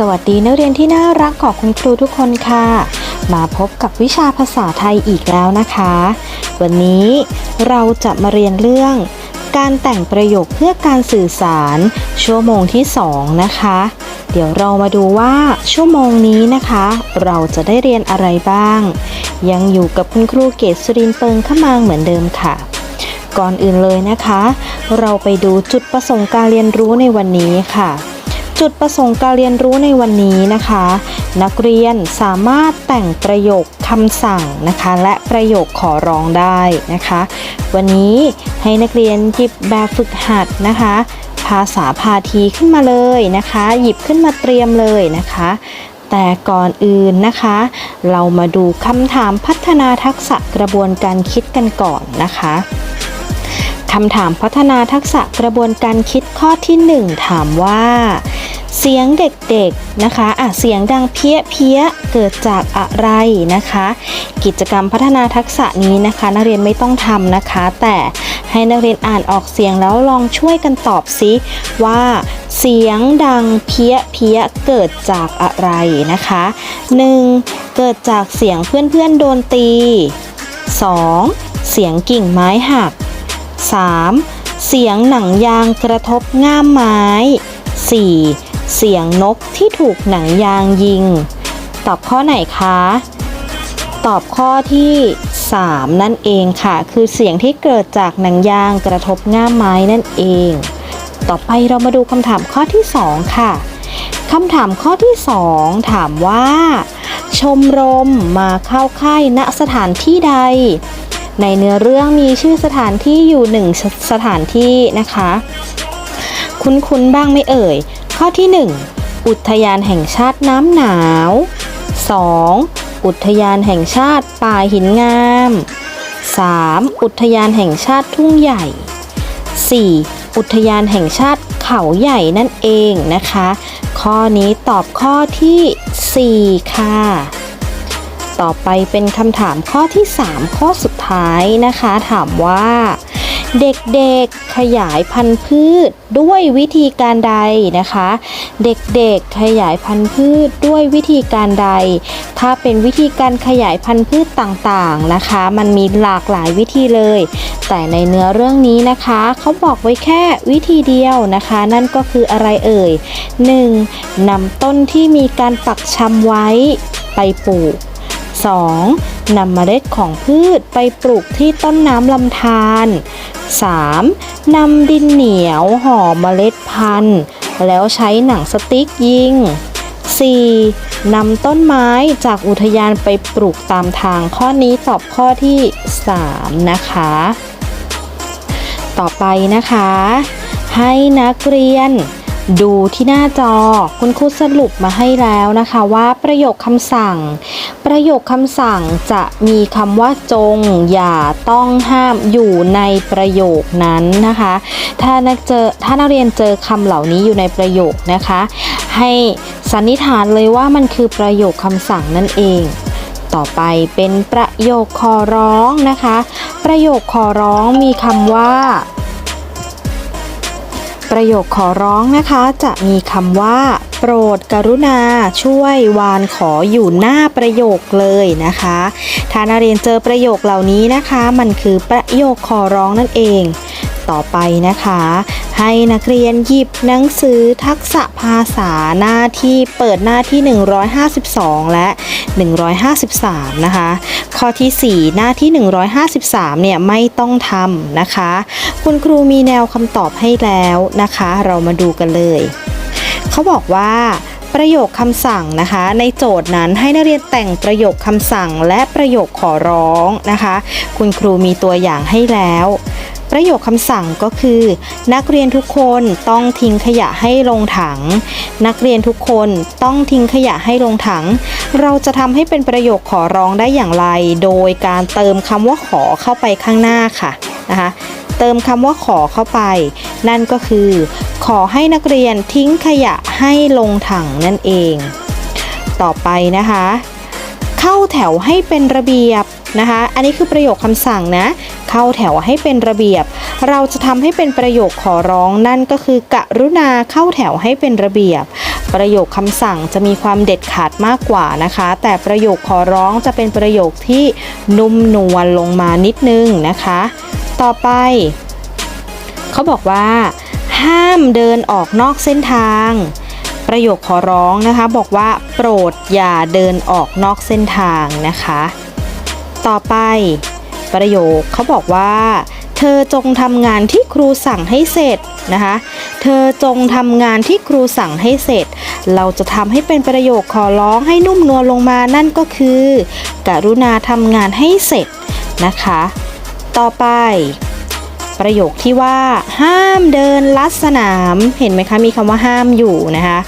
สวัสดีนักเรียนที่น่ารักของคุณครูทุกคนค่ะ มาพบกับวิชาภาษาไทยอีกแล้วนะคะ วันนี้เราจะมาเรียนเรื่อง การแต่งประโยคเพื่อการสื่อสาร ชั่วโมงที่ 2 นะคะ เดี๋ยวเรามาดูว่าชั่วโมงนี้นะคะ เราจะได้เรียนอะไรบ้าง ยังอยู่กับคุณครูเกศสุรินเปิงขมางเหมือนเดิมค่ะ ก่อนอื่นเลยนะคะ เราไปดูจุดประสงค์การเรียนรู้ในวันนี้ค่ะ จุดประสงค์การเรียนรู้ในวันนี้นะคะ นักเรียนสามารถแต่งประโยคคำสั่งนะคะ และประโยคขอร้องได้นะคะ วันนี้ให้นักเรียนหยิบแบบฝึกหัดนะคะ ภาษาพาทีขึ้นมาเลยนะคะ หยิบขึ้นมาเตรียมเลยนะคะ แต่ก่อนอื่นนะคะ เรามาดูคำถามพัฒนาทักษะกระบวนการคิดกันก่อนนะคะคำถามพัฒนาทักษะกระบวนการคิดข้อที่ 1 ถามว่า เสียงเด็กๆนะคะอะเสียงดังเพี้ยเพี้ยเกิดจากอะไรนะคะ กิจกรรมพัฒนาทักษะนี้นะคะ นักเรียนไม่ต้องทำนะคะ แต่ให้นักเรียนอ่านออกเสียงแล้วลองช่วยกันตอบซิว่าเสียงดังเพี้ยเพี้ยเกิดจากอะไรนะคะ 1. เกิดจากเสียงเพื่อนๆโดนตี 2. เสียงกิ่งไม้หัก 3. เสียงหนังยางกระทบง่ามไม้ 4. เสียงนกที่ถูกหนังยางยิง ตอบข้อไหนคะ ตอบข้อที่ 3 นั่นเองค่ะ คือเสียงที่เกิดจากหนังยางกระทบง่ามไม้นั่นเอง ต่อไปเรามาดูคำถามข้อที่ 2 ค่ะคำถามข้อที่ 2 ถามว่า ชมรมมาเข้าค่ายณสถานที่ใด ในเนื้อเรื่องมีชื่อสถานที่อยู่หนึ่งสถานที่นะคะ คุ้นๆบ้างไม่เอ่ย ข้อที่ 1 อุทยานแห่งชาติน้ำหนาว 2. อุทยานแห่งชาติป่าหินงาม 3. อุทยานแห่งชาติทุ่งใหญ่ 4. อุทยานแห่งชาติเขาใหญ่นั่นเองนะคะ ข้อนี้ตอบข้อที่ 4 ค่ะ ต่อไปเป็นคำถามข้อที่ 3 ข้อสุดท้ายนะคะ ถามว่า เด็กๆขยายพันธุ์พืชด้วยวิธีการใดนะคะ เด็กๆขยายพันธุ์พืชด้วยวิธีการใด ถ้าเป็นวิธีการขยายพันธุ์พืชต่างๆนะคะ มันมีหลากหลายวิธีเลย แต่ในเนื้อเรื่องนี้นะคะ เขาบอกไว้แค่วิธีเดียวนะคะ นั่นก็คืออะไรเอ่ย 1. นำต้นที่มีการปักชำไว้ไปปลูก 2. นำเมล็ดของพืชไปปลูกที่ต้นน้ำลำธาร 3. นำดินเหนียวห่อเมล็ดพันธุ์ แล้วใช้หนังสติ๊กยิง 4. นำต้นไม้จากอุทยานไปปลูกตามทางข้อนี้ตอบข้อที่ 3 นะคะ ต่อไปนะคะ ให้นักเรียน ดูที่หน้าจอคุณครูสรุปมาให้แล้วนะคะว่าประโยคคำสั่ง ประโยคคำสั่งจะมีคำว่าจง อย่าต้องห้ามอยู่ในประโยคนั้นนะคะ ถ้านักเจอถ้านักเรียนเจอคำเหล่านี้อยู่ในประโยคนะคะ ให้สันนิษฐานเลยว่ามันคือประโยคคำสั่งนั่นเอง ต่อไปเป็นประโยคขอร้องนะคะ ประโยคขอร้องมีคำว่า ประโยคขอร้องนะคะจะมีคำว่า โปรดกรุณาช่วยวานขออยู่หน้าประโยคเลยนะคะถ้านักเรียนเจอประโยคเหล่านี้นะคะ มันคือประโยคขอร้องนั่นเอง ต่อไปนะคะ ให้นักเรียนหยิบหนังสือทักษะภาษาหน้าที่เปิดหน้าที่ 152 และ 153 นะคะ ข้อที่ 4 หน้าที่ 153 เนี่ยไม่ต้องทำนะคะ คุณครูมีแนวคำตอบให้แล้วนะคะ เรามาดูกันเลย เขาบอกว่า ประโยคคำสั่งนะคะ ในโจทย์นั้นให้นักเรียนแต่งประโยคคำสั่ง และประโยคขอร้องนะคะ คุณครูมีตัวอย่างให้แล้ว ประโยคคำสั่งก็คือ นักเรียนทุกคนต้องทิ้งขยะให้ลงถัง นักเรียนทุกคนต้องทิ้งขยะให้ลงถัง เราจะทำให้เป็นประโยคขอร้องได้อย่างไร โดยการเติมคำว่าขอเข้าไปข้างหน้าค่ะนะคะ เติมคำว่าขอเข้าไป นั่นก็คือ ขอให้นักเรียนทิ้งขยะให้ลงถังนั่นเอง ต่อไปนะคะ เข้าแถวให้เป็นระเบียบนะคะ อันนี้คือประโยคคำสั่งนะ เข้าแถวให้เป็นระเบียบ เราจะทำให้เป็นประโยคขอร้องนั่นก็คือกรุณาเข้าแถวให้เป็นระเบียบ ประโยคคำสั่งจะมีความเด็ดขาดมากกว่านะคะ แต่ประโยคขอร้องจะเป็นประโยคที่นุ่มนวลลงมานิดนึงนะคะ ต่อไป เขาบอกว่า ห้ามเดินออกนอกเส้นทาง ประโยคขอร้องนะคะ บอกว่า โปรดอย่าเดินออกนอกเส้นทางนะคะ ต่อไป ประโยคเขาบอกว่า เธอจงทำงานที่ครูสั่งให้เสร็จนะคะ เธอจงทำงานที่ครูสั่งให้เสร็จ เราจะทำให้เป็นประโยคขอร้องให้นุ่มนวลลงมานั่นก็คือ กรุณาทำงานให้เสร็จนะคะ ต่อไป ประโยคที่ว่าห้ามเดินลัดสนาม เห็นไหมคะมีคำว่าห้ามอยู่นะคะ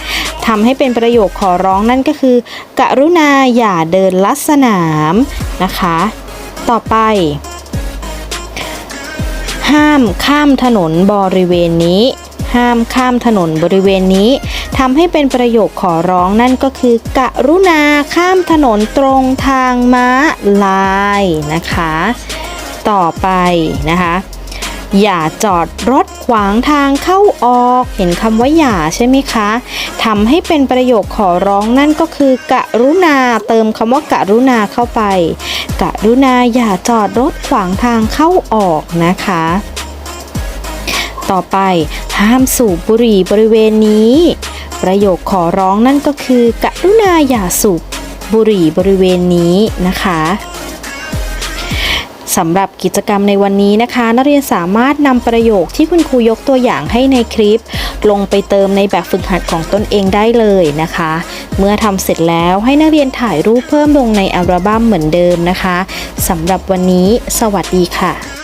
ทำให้เป็นประโยคขอร้องนั่นก็คือ กรุณาอย่าเดินลัดสนามนะคะ ต่อไป ห้ามข้ามถนนบริเวณนี้ ห้ามข้ามถนนบริเวณนี้ทำให้เป็นประโยคขอร้องนั่นก็คือ กรุณาข้ามถนนตรงทางม้าลายนะคะ ต่อไปนะคะ อย่าจอดรถขวางทางเข้าออก เห็นคำว่าอย่าใช่ไหมคะทำให้เป็นประโยคขอร้องนั่นก็คือกะรุณาเติมคำว่ากะรุณาเข้าไป กะรุณาอย่าจอดรถขวางทางเข้าออกนะคะ ต่อไปห้ามสูบบุหรี่บริเวณนี้ ประโยคขอร้องนั่นก็คือกะรุณาอย่าสูบบุหรี่บริเวณนี้นะคะ สำหรับกิจกรรมในวันนี้นะคะ นักเรียนสามารถนำประโยคที่คุณครูยกตัวอย่างให้ในคลิป ลงไปเติมในแบบฝึกหัดของตนเองได้เลยนะคะ เมื่อทำเสร็จแล้วให้นักเรียนถ่ายรูปเพิ่มลงในอัลบั้มเหมือนเดิมนะคะสำหรับวันนี้ สวัสดีค่ะ